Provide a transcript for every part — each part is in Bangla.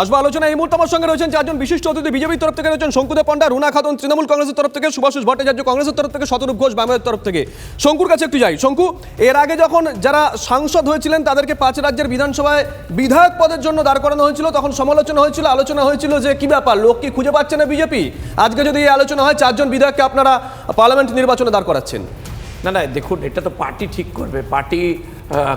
আসব আলোচনা এই মুহূর্তে আমার সঙ্গে রয়েছেন চারজন বিশিষ্ট অতিথি। বিজেপির তরফ থেকে রয়েছেন শঙ্কুদেব পণ্ডা রুনা খাতুন, তৃণমূল কংগ্রেসের তরফ থেকে সুভাষিস ভট্টাচার্য, কংগ্রেসের তরফ থেকে শতরূপ ঘোষ বামের তরফ থেকে। শঙ্কুর কাছে একটু যাই। শঙ্কু, এর আগে যখন যারা সাংসদ হয়েছিলেন, তাদেরকে পাঁচ রাজ্যের বিধানসভায় বিধায়ক পদের জন্য দাঁড় করানো হয়েছিল, তখন সমালোচনা হয়েছিল। আলোচনা হয়েছিল যে, কি ব্যাপার? লোক কি খুঁজে পাচ্ছে না বিজেপি? আজকে যদি এই আলোচনা হয়, চারজন বিধায়ককে আপনারা পার্লামেন্ট নির্বাচনে দাঁড় করাচ্ছেন। না না, দেখুন, এটা তো পার্টি ঠিক করবে। পার্টি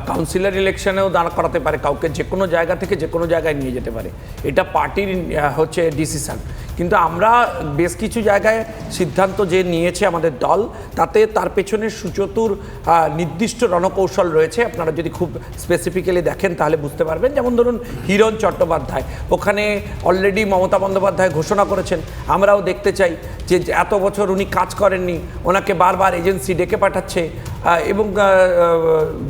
কাউন্সিলর ইলেকশনেও দাঁড় করাতে পারে, কাউকে যে কোনো জায়গা থেকে যে কোনো জায়গায় নিয়ে যেতে পারে। এটা পার্টির হচ্ছে ডিসিশন কিন্তু আমরা বেশ কিছু জায়গায় সিদ্ধান্ত যে নিয়েছে আমাদের দল তাতে তার পেছনে সুচতুর নির্দিষ্ট রণকৌশল রয়েছে। আপনারা যদি খুব স্পেসিফিক্যালি দেখেন তাহলে বুঝতে পারবেন। যেমন ধরুন হিরণ চট্টোপাধ্যায় ওখানে অলরেডি মমতা বন্দ্যোপাধ্যায় ঘোষণা করেছেন। আমরাও দেখতে চাই যে এত বছর উনি কাজ করেননি ওনাকে বারবার এজেন্সি ডেকে পাঠাচ্ছে এবং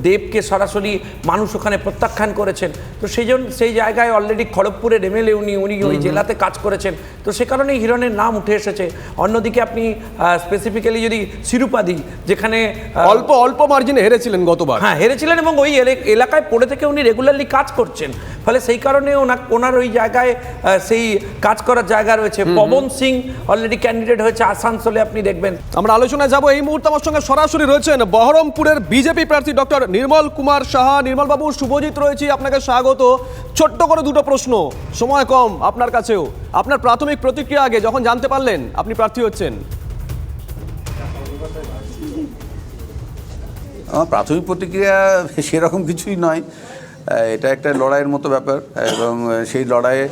দেবকে সরাসরি মানুষ ওখানে প্রত্যাখ্যান করেছেন। তো সেই জন্য সেই জায়গায় অলরেডি খড়গপুরের এমএলএ উনি উনি ওই জেলাতে কাজ করেছেন। তো সে কারণেই হিরণের নাম উঠে এসেছে। অন্যদিকে আপনি স্পেসিফিক্যালি যদি শিরুপাদি যেখানে অল্প অল্প মার্জিনে হেরেছিলেন গতবার। হ্যাঁ হেরেছিলেন এবং ওই এলে- এলাকায় পড়ে থেকে উনি রেগুলারলি কাজ করছেন। ফলে সেই কারণে ওনার ওনার ওই জায়গায় সেই কাজ করার জায়গা রয়েছে। পবন সিং অলরেডি ক্যান্ডিডেট হয়েছে আসানসোলে আপনি দেখবেন। আমরা আলোচনায় যাব। এই মুহূর্তে আমার সঙ্গে সরাসরি রয়েছেন বহরমপুরের বিজেপি প্রার্থী ডক্টর নির্মল কুমার সাহা। নির্মল বাবু শুভজিৎ রয়েছি আপনাকে স্বাগত। ছোট্ট করে দুটো প্রশ্ন। সময় কম আপনার কাছেও। আপনার প্রাথমিক প্রতিক্রিয়া আগে, যখন জানতে পারলেন, আপনি প্রার্থী হচ্ছেন। আমার প্রাথমিক প্রতিক্রিয়া সেরকম কিছুই নয়। এটা একটা লড়াইয়ের মতো ব্যাপার, এবং সেই লড়াইয়ে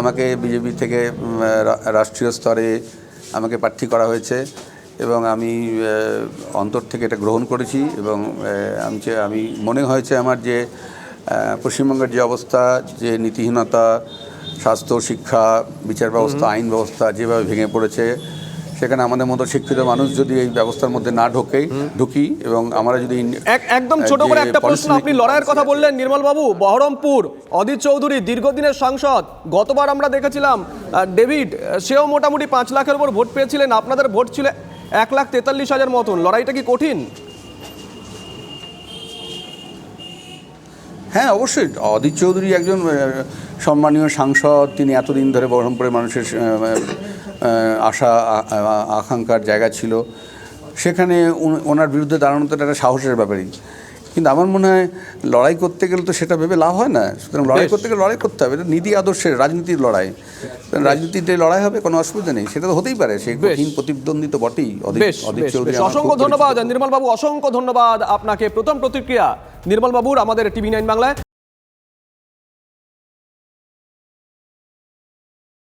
আমাকে বিজেপি থেকে রাষ্ট্রীয় স্তরে আমাকে প্রার্থী করা হয়েছে, এবং আমি অন্তর থেকে এটা গ্রহণ করেছি, এবং আমি আমি, মনে হয়েছে আমার যে পশ্চিমবঙ্গের যে অবস্থা, যে নীতিহীনতা স্বাস্থ্য শিক্ষা বিচার ব্যবস্থা আইন ব্যবস্থা যেভাবে ভেঙে পড়েছে সেখানে আমাদের মতো শিক্ষিত মানুষ যদি এই ব্যবস্থার মধ্যে না ঢোকে ঢুকি এবং আমরা যদি এক একদম ছোট করে একটা প্রশ্ন আপনি লড়াইয়ের কথা বললেন নির্মল বাবু বহরমপুর অদিত চৌধুরী দীর্ঘদিনের সাংসদ গতবার আমরা দেখেছিলাম ডেভিড সেও মোটামুটি পাঁচ লাখের উপর ভোট পেয়েছিলেন আপনাদের ভোট ছিল এক লাখ তেতাল্লিশ হাজার মতন লড়াইটা কি কঠিন? হ্যাঁ অবশ্যই অদিত চৌধুরী একজন সম্মানীয় সাংসদ তিনি এতদিন ধরে বহরমপুরের মানুষের আশা আকাঙ্ক্ষার জায়গা ছিল। সেখানে ওনার বিরুদ্ধে দাঁড়ানো তো একটা সাহসের ব্যাপারই। কিন্তু আমার মনে হয় লড়াই করতে গেলে তো সেটা ভেবে লাভ হয় না। সুতরাং লড়াই করতে গেলে লড়াই করতে হবে। এটা নীতি আদর্শের রাজনীতির লড়াই। রাজনীতিতে লড়াই হবে কোনো অসুবিধা নেই। সেটা তো হতেই পারে। সেই বেশ। কঠিন প্রতিদ্বন্দ্বী তো বটেই। অসংখ্য ধন্যবাদ। নির্মল বাবু অসংখ্য ধন্যবাদ আপনাকে। প্রথম প্রতিক্রিয়া নির্মল বাবুর আমাদের টিভি নাইন বাংলায়।